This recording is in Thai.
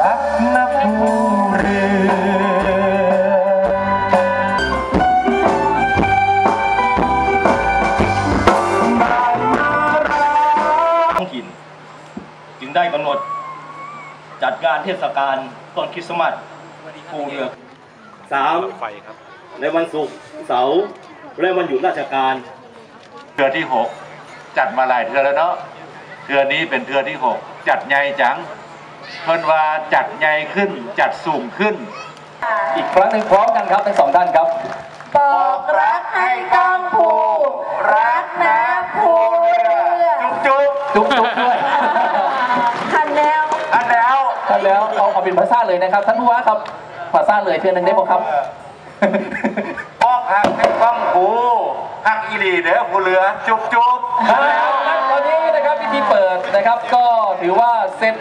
รักนักบูเรืได้กำหนด จัดการเทศกาลต้นคริสต์มาสภูเรือสามในวันศุกร์เสาร์และวันหยุดราชการเดือนที่หกจัดมาหลายเดือนแล้วเนาะ เทือนี้เป็นเทือที่หกจัดใหญ่จังเพิ่นว่าจัดใหญ่ขึ้นจัดสูงขึ้น อีกครั้งหนึ่งพร้อมกันครับทั้งสองท่านครับ บอกรักให้กังผูรักนะผูเรือจุ๊บจุ๊บจุ๊บด้วยคันแนวอันแล้วท่านแล้วเอาเอาเป็นภาษาเลยนะครับท่านผู้ว่าครับภาษาเลยเพียงหนึ่งได้บอกครับออกหักให้ฟังผูหักอีหลีเด้อผู้เรือจุ๊บจุ๊บแล้ว นะครับ ก็ถือว่าเสร็จ